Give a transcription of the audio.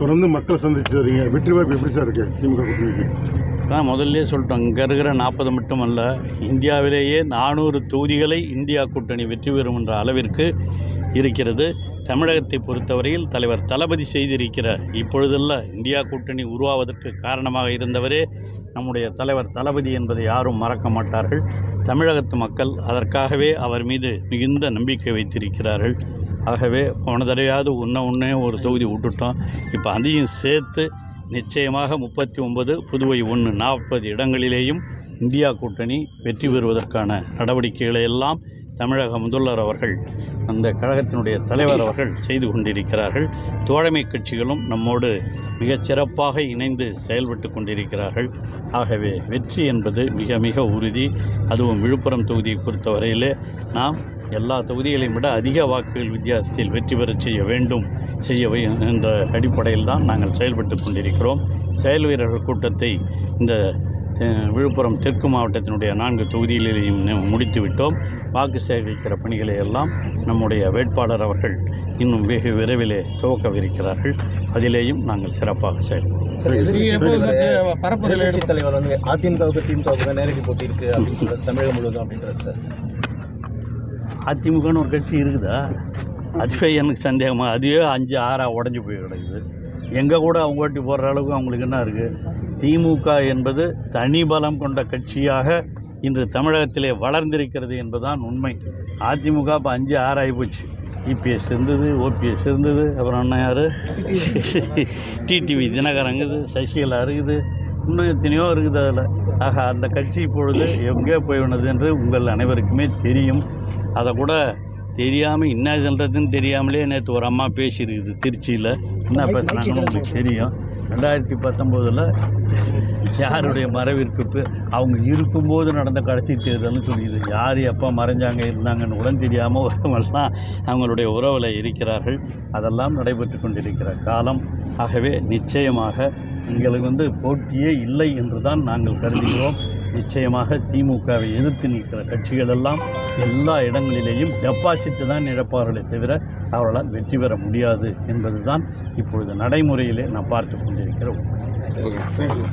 தொடர்ந்து மக்கள் சந்திச்சு வரீங்க வெற்றி வாய்ப்பு எப்படி சார் இருக்கு? திமுக கூட்டணிக்கு. நான் முதல்ல சொல்லிட்டோம். இங்கே இருக்கிற நாற்பது மட்டுமல்ல இந்தியாவிலேயே நானூறு தொகுதிகளை இந்தியா கூட்டணி வெற்றி பெறும் என்ற அளவிற்கு இருக்கிறது. தமிழகத்தை பொறுத்தவரையில் தலைவர் தளபதி செய்திருக்கிற இப்பொழுதல்ல இந்தியா கூட்டணி உருவாவதற்கு காரணமாக இருந்தவரே நம்முடைய தலைவர் தளபதி என்பதை யாரும் மறக்க மாட்டார்கள். தமிழகத்து மக்கள் அதற்காகவே அவர் மீது மிகுந்த நம்பிக்கை வைத்திருக்கிறார்கள். ஆகவே போன தடவையாவது ஒன்று ஒன்றே ஒரு தொகுதி விட்டுட்டோம். இப்போ அதையும் சேர்த்து நிச்சயமாக முப்பத்தி ஒன்பது புதுவை ஒன்று நாற்பது இடங்களிலேயும் இந்தியா கூட்டணி வெற்றி பெறுவதற்கான நடவடிக்கைகளை எல்லாம் தமிழக முதல்வர் அவர்கள் அந்த கழகத்தினுடைய தலைவர் அவர்கள் செய்து கொண்டிருக்கிறார்கள். தோழமை கட்சிகளும் நம்மோடு மிகச் சிறப்பாக இணைந்து செயல்பட்டு கொண்டிருக்கிறார்கள். ஆகவே வெற்றி என்பது மிக மிக உறுதி. அதுவும் விழுப்புரம் தொகுதியை பொறுத்தவரையிலே நாம் எல்லா தொகுதிகளையும் விட அதிக வாக்குகள் வித்தியாசத்தில் வெற்றி பெறச் செய்ய வேண்டும் செய்ய வை- என்ற அடிப்படையில் தான் நாங்கள் செயல்பட்டு கொண்டிருக்கிறோம். செயல் வீரர்கள் கூட்டத்தை இந்த விழுப்புரம் தெற்கு மாவட்டத்தினுடைய நான்கு தொகுதிகளிலேயும் முடித்து விட்டோம் வாக்கு சேகரிக்கிற பணிகளை எல்லாம் நம்முடைய வேட்பாளர் அவர்கள் இன்னும் வெகு விரைவிலே துவக்கவிருக்கிறார்கள். அதிலேயும் நாங்கள் சிறப்பாக செயல்படுவோம். சார் பரப்புதல் எதிர்கட்சி தலைவர் வந்து அதிமுகவுக்கு திமுகவுக்கு தான் நேரடி போட்டி சொல்றாரு தமிழகம் முழுவதும் அப்படின்றாரு சார். அதிமுகன்னு ஒரு கட்சி இருக்குதா? அதுவே எனக்கு சந்தேகமாக அதுவே அஞ்சு ஆறாக உடஞ்சி போய் கிடக்குது. எங்கே கூட அவங்க ஓட்டி போடுற அளவுக்கு அவங்களுக்கு என்ன இருக்குது திமுக என்பது தனி பலம் கொண்ட கட்சியாக இன்று தமிழகத்திலே வளர்ந்திருக்கிறது என்பதுதான் உண்மை. அதிமுக இப்போ அஞ்சு ஆறாகி போச்சு. இபிஎஸ் இருந்தது ஓபிஎஸ் இருந்தது அப்புறம் என்ன யார்? டிடிவி தினகரங்குது சசிகலா இருக்குது இன்னும் எத்தனையோ இருக்குது அதில். ஆக அந்த கட்சி இப்பொழுது எங்கே போய்வினது என்று உங்கள் அனைவருக்குமே தெரியும். அதை கூட தெரியாமல் என்ன சொல்கிறதுன்னு தெரியாமலே நேற்று ஒரு அம்மா பேசியிருக்குது திருச்சியில். என்ன பேசுகிறாங்கன்னு உங்களுக்கு தெரியும். ரெண்டாயிரத்தி பத்தொம்போதில் யாருடைய மறைவிற்கு அவங்க இருக்கும்போது நடந்த கடைசி தேர்தல்னு சொல்லிது யார் எப்போ மறைஞ்சாங்க இருந்தாங்கன்னு உடன் தெரியாமல் ஒருவெல்லாம் அவங்களுடைய உறவில் இருக்கிறார்கள். அதெல்லாம் நடைபெற்று கொண்டிருக்கிற காலம். ஆகவே நிச்சயமாக எங்களுக்கு வந்து போட்டியே இல்லை என்று தான் நாங்கள் கருதுகிறோம். நிச்சயமாக திமுகவை எதிர்த்து நிற்கிற கட்சிகள் எல்லாம் எல்லா இடங்களிலேயும் டெபாசிட் தான் இழப்பார்களே தவிர அவர்களால் வெற்றி பெற முடியாது என்பதுதான் இப்பொழுது நடைமுறையிலே நாம் பார்த்து கொண்டிருக்கிறோம் ஓகே தேங்க்யூ